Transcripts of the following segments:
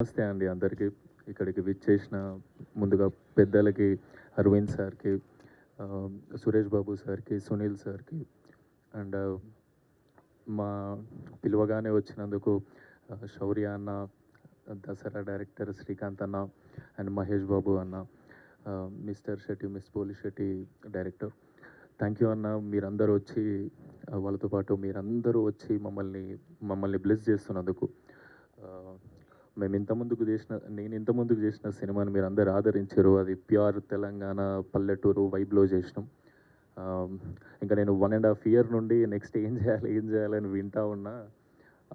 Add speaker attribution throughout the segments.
Speaker 1: నమస్తే అండి అందరికీ. ఇక్కడికి విచ్చేసిన ముందుగా పెద్దలకి అరవింద్ సార్కి సురేష్ బాబు సార్కి సునీల్ సార్కి అండ్ మా పిలువగానే వచ్చినందుకు శౌర్య అన్న దసరా డైరెక్టర్ శ్రీకాంత్ అన్న అండ్ మహేష్ బాబు అన్న మిస్టర్ శెట్టి మిస్ పోలి శెట్టి డైరెక్టర్. థ్యాంక్ యూ అన్న మీరందరూ వచ్చి వాళ్ళతో పాటు మీరందరూ వచ్చి మమ్మల్ని మమ్మల్ని బ్లెస్ చేస్తున్నందుకు మేము ఇంత ముందుకు చేసిన నేను ఇంత ముందుకు చేసిన సినిమాని మీరు అందరు ఆదరించారు. అది ప్యూర్ తెలంగాణ పల్లెటూరు వైబ్లో చేసినాం. ఇంకా నేను వన్ అండ్ హాఫ్ ఇయర్ నుండి నెక్స్ట్ ఏం చేయాలి ఏం చేయాలని వింటా ఉన్నా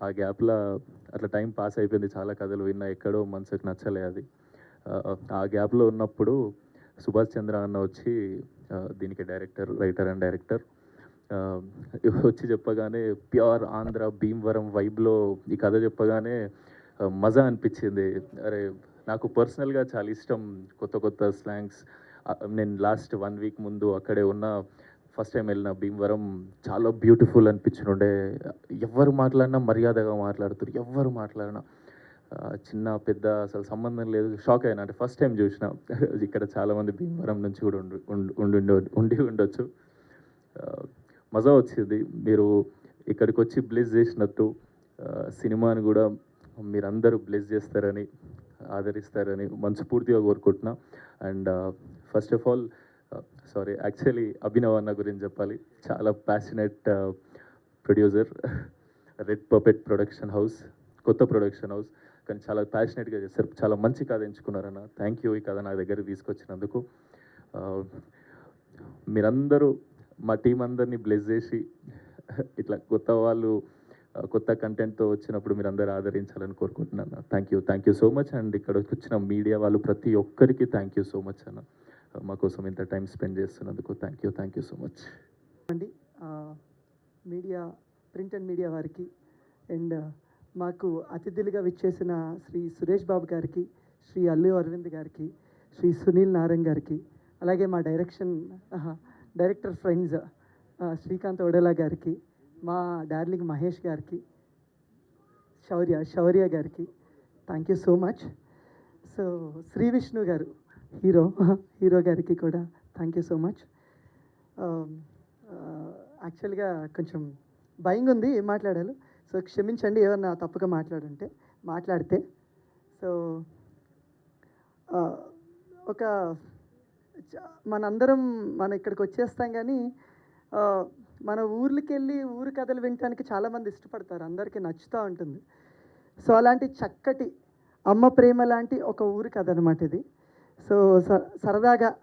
Speaker 1: ఆ గ్యాప్లో అట్లా టైం పాస్ అయిపోయింది. చాలా కథలు విన్నా ఎక్కడో మనసుకు నచ్చలే అది. ఆ, గ్యాప్లో ఉన్నప్పుడు సుభాష్ చంద్ర అన్న వచ్చి దీనికి డైరెక్టర్ రైటర్ అండ్ డైరెక్టర్ వచ్చి చెప్పగానే ప్యూర్ ఆంధ్ర భీమవరం వైబ్లో ఈ కథ చెప్పగానే మజా అనిపించింది. అరే నాకు పర్సనల్గా చాలా ఇష్టం కొత్త కొత్త స్లాంగ్స్. నేను లాస్ట్ వన్ వీక్ ముందు అక్కడే ఉన్న ఫస్ట్ టైం వెళ్ళిన భీమవరం చాలా బ్యూటిఫుల్ అనిపించుండే ఎవరు మాట్లాడినా మర్యాదగా మాట్లాడుతారు ఎవరు మాట్లాడినా. చిన్న పెద్ద అసలు సంబంధం లేదు. షాక్ అయినా అంటే ఫస్ట్ టైం చూసిన. ఇక్కడ చాలామంది భీమవరం నుంచి కూడా ఉండి ఉండి ఉండి ఉండొచ్చు. మజా వచ్చింది. మీరు ఇక్కడికి వచ్చి బ్లెస్ చేసినట్టు సినిమాని కూడా మీరందరూ బ్లెస్ చేస్తారని ఆదరిస్తారని మనస్ఫూర్తిగా కోరుకుంటున్నా. And first of all sorry actually Abhinav అన్న గురించి చెప్పాలి. చాలా ప్యాషనెట్ ప్రొడ్యూసర్ రెడ్ పర్పెట్ ప్రొడక్షన్ హౌస్ కొత్త ప్రొడక్షన్ హౌస్ కానీ చాలా ప్యాషనెట్గా చేస్తారు చాలా మంచి కథ ఎంచుకున్నారన్న థ్యాంక్ యూ ఈ కథ నా దగ్గరికి తీసుకొచ్చినందుకు. Uh, మీరందరూ మా టీం అందరినీ బ్లెస్ చేసి ఇట్లా కొత్త వాళ్ళు కొత్త కంటెంట్తో వచ్చినప్పుడు మీరు అందరూ ఆదరించాలని కోరుకుంటున్నాను. Thank you thank you so much and ఇక్కడ వచ్చిన మీడియా వాళ్ళు ప్రతి ఒక్కరికి థ్యాంక్ యూ సో మచ్ అన్న. మా కోసం ఇంత టైం స్పెండ్ చేస్తున్నందుకు thank you thank you so much
Speaker 2: అండి మీడియా ప్రింట్ అండ్ మీడియా వారికి అండ్ మాకు అతిథులుగా విచ్చేసిన శ్రీ సురేష్ బాబు గారికి శ్రీ అల్లు అరవింద్ గారికి శ్రీ సునీల్ నారాయణ్ గారికి అలాగే మా direction director friends Srikanth Odela గారికి మా డార్లింగ్ మహేష్ గారికి శౌర్య శౌర్య గారికి thank you so much so Sree Vishnu garu hero hero గారికి కూడా థ్యాంక్ యూ సో మచ్ యాక్చువల్గా కొంచెం భయంగా ఉంది ఏం మాట్లాడాలి. సో క్షమించండి ఏమన్నా తప్పుగా మాట్లాడుంటే మాట్లాడితే. సో uh, ఒక చ- మనందరం మనం ఇక్కడికి వచ్చేస్తాం కానీ uh, మన ఊర్లకి వెళ్ళి ఊరి కథలు వినటానికి చాలామంది ఇష్టపడతారు. అందరికీ నచ్చుతూ ఉంటుంది. సో అలాంటి చక్కటి అమ్మ ప్రేమ లాంటి ఒక ఊరి కథ అనమాట ఇది. సో స- సరదాగా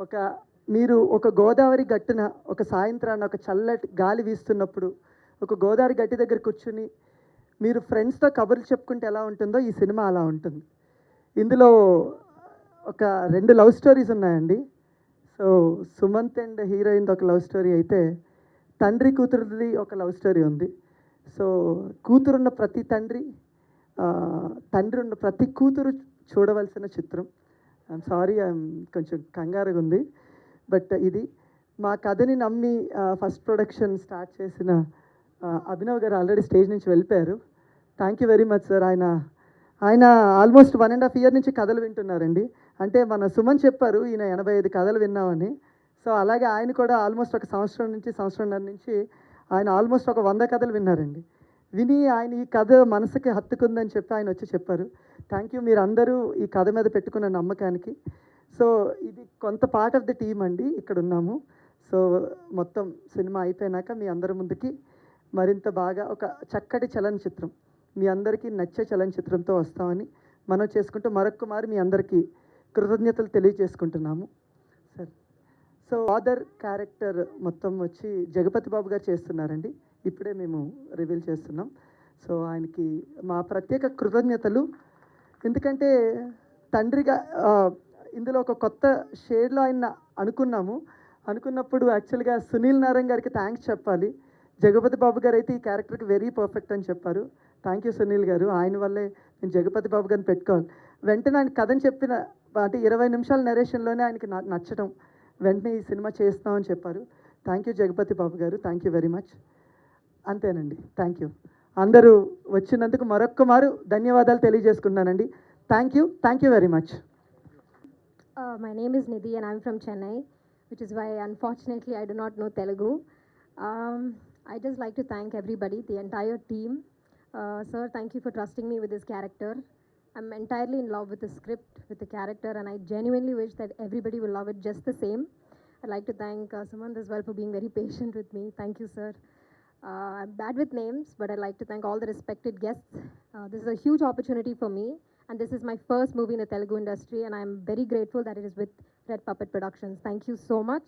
Speaker 2: ఒక మీరు ఒక గోదావరి గట్టున ఒక సాయంత్రాన్ని ఒక చల్లటి గాలి వీస్తున్నప్పుడు ఒక గోదావరి గట్టి దగ్గర కూర్చుని మీరు ఫ్రెండ్స్తో కబుర్లు చెప్పుకుంటే ఎలా ఉంటుందో ఈ సినిమా అలా ఉంటుంది. ఇందులో ఒక రెండు లవ్ స్టోరీస్ ఉన్నాయండి. సో సుమంత్ అండ్ హీరోయిన్ ఒక లవ్ స్టోరీ అయితే తండ్రి కూతురుది ఒక లవ్ స్టోరీ ఉంది. సో కూతురున్న ప్రతి తండ్రి తండ్రి ఉన్న ప్రతి కూతురు చూడవలసిన చిత్రం. ఐఎమ్ సారీ ఐఎమ్ కొంచెం కంగారుగా ఉంది. బట్ ఇది మా కథని నమ్మి ఫస్ట్ ప్రొడక్షన్ స్టార్ట్ చేసిన అభినవ్ గారు ఆల్రెడీ స్టేజ్ నుంచి వెళ్ళిపోయారు. Thank you very much sir ఆయన ఆయన almost one and half year నుంచి కథలు వింటున్నారండి. అంటే మన సుమన్ చెప్పారు ఈయన ఎనభై ఐదు కథలు విన్నామని సో అలాగే ఆయన కూడా ఆల్మోస్ట్ ఒక సంవత్సరం నుంచి సంవత్సరంన్నర నుంచి ఆయన ఆల్మోస్ట్ ఒక వంద కథలు విన్నారండి. విని ఆయన ఈ కథ మనసుకి హత్తుకుందని చెప్పి ఆయన వచ్చి చెప్పారు. థ్యాంక్ యూ మీరు అందరూ ఈ కథ మీద పెట్టుకున్న నమ్మకానికి. సో ఇది కొంత పార్ట్ ఆఫ్ ద టీమ్ అండి ఇక్కడ ఉన్నాము సో మొత్తం సినిమా అయిపోయినాక మీ అందరి ముందుకి మరింత బాగా ఒక చక్కటి చలనచిత్రం మీ అందరికీ నచ్చే చలనచిత్రంతో వస్తామని మనం చేసుకుంటూ మరొక్కమారు మీ అందరికీ కృతజ్ఞతలు తెలియజేసుకుంటున్నాము. సో ఫాదర్ క్యారెక్టర్ మొత్తం వచ్చి జగపతి బాబు గారు చేస్తున్నారండి. ఇప్పుడే మేము రివీల్ చేస్తున్నాం. సో ఆయనకి మా ప్రత్యేక కృతజ్ఞతలు. ఎందుకంటే తండ్రిగా ఇందులో ఒక కొత్త షేడ్లో ఆయన అనుకున్నాము. అనుకున్నప్పుడు యాక్చువల్గా సునీల్ నారాయణ్ గారికి థ్యాంక్స్ చెప్పాలి. జగపతి బాబు గారు అయితే ఈ క్యారెక్టర్కి వెరీ పర్ఫెక్ట్ అని చెప్పారు. థ్యాంక్ యూ సునీల్ గారు. ఆయన వల్లే నేను జగపతి బాబు గారిని పెట్టుకోవాలి. వెంటనే ఆయన కథను చెప్పిన అంటే ఇరవై నిమిషాల నరేషన్లోనే ఆయనకి న- నచ్చడం వెంటనే ఈ సినిమా చేస్తామని చెప్పారు. Thank you Jagapathi Babu garu. Thank you very much అంతేనండి. థ్యాంక్ యూ అందరూ వచ్చినందుకు మరొక్క మారు ధన్యవాదాలు తెలియజేసుకున్నానండి thank you thank you very much
Speaker 3: my name is Nidhi and I'm from Chennai which is why unfortunately I do not know Telugu I just like to thank everybody the entire team sir thank you for trusting me with this character I'm entirely in love with the script, with the character, and I genuinely wish that everybody will love it just the same. I'd like to thank uh, as well for being very patient with me. Thank you, sir. Uh, I'm bad with names, but I'd like to thank all the respected guests. Uh, this is a huge opportunity for me, and this is my first movie in the Telugu industry, and I'm very grateful that it is with Red Puppet Productions. Thank you so much.